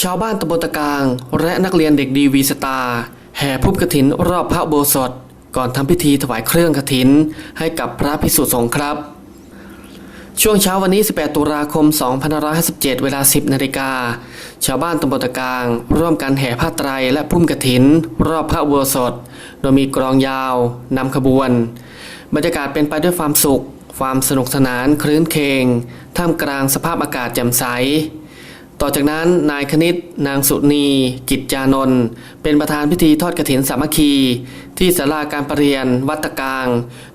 ชาวบ้านตำบลตะกาง และนักเรียนเด็กดีวีสตา แห่พุ่มกระถินรอบพระอุโบสถ ก่อนทำพิธีถวายเครื่องกระถิน ให้กับพระพิสุสงฆ์ครับ ช่วงเช้าวันนี้ 18 ตุลาคม 2557 เวลา 10 นาฬิกา ชาวบ้านตำบลตะกาง ร่วมกันแห่ผ้าไตรและพุ่มกระถิน รอบพระอุโบสถ โดยมีกรองยาวนำขบวน บรรยากาศเป็นไปด้วยความสุข ความสนุกสนานคลื้นเคงท่ามกลางสภาพอากาศแจ่มใส ต่อจากนั้นนายคณิต นางสุนี กิจจานนท์เป็นประธานพิธีทอดกฐินสามัคคี ที่ศาลาการประเรียน วัดตะกาง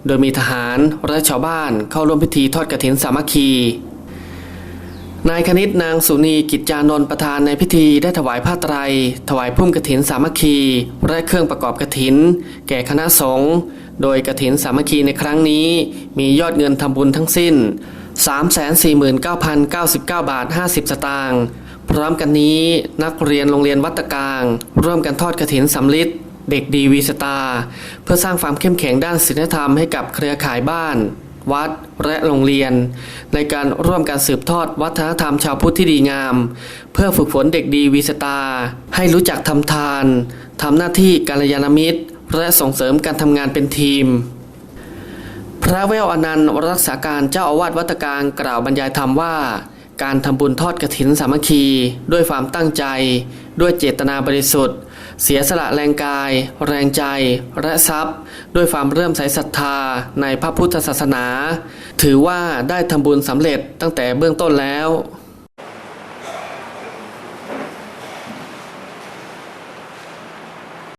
โดยมีทหารและชาวบ้านเข้าร่วมพิธีทอดกฐินสามัคคี นายคณิตนางสุนีกิจจานนท์ประธานในพิธีได้ถวายผ้าไตร ถวายพุ่มกฐินสามัคคี และเครื่องประกอบกฐิน แก่คณะสงฆ์โดยกฐินสามัคคีในครั้งนี้มียอดเงินทำบุญทั้งสิ้น 349,099 บาท 50 สตางค์พร้อมกันนี้นักเรียนโรงเรียนวัดตะกาง ร่วมกันทอดกฐินสำลิดเด็กดีวีสตาเพื่อสร้างความเข้มแข็งด้านศีลธรรมให้กับเครือข่ายบ้าน วัดและโรงเรียน ในการร่วมการสืบทอดวัฒนธรรมชาวพุทธที่ดีงาม เพื่อฝึกฝนเด็กดีวีสตาให้รู้จักทำทานทำหน้าที่การยานมิตร และส่งเสริมการทำงานเป็นทีม ระเวลอนันต์รักษาการเจ้าอาวาสวัดตกางกล่าวบรรยายธรรมว่า การทำบุญทอดกระถินสามัคคี ด้วยความตั้งใจ ด้วยเจตนาบริสุทธิ์ เสียสละแรงกาย แรงใจ และทรัพย์ ด้วยความเริ่มใสศรัทธาในพระพุทธศาสนา ถือว่าได้ทำบุญสำเร็จตั้งแต่เบื้องต้นแล้ว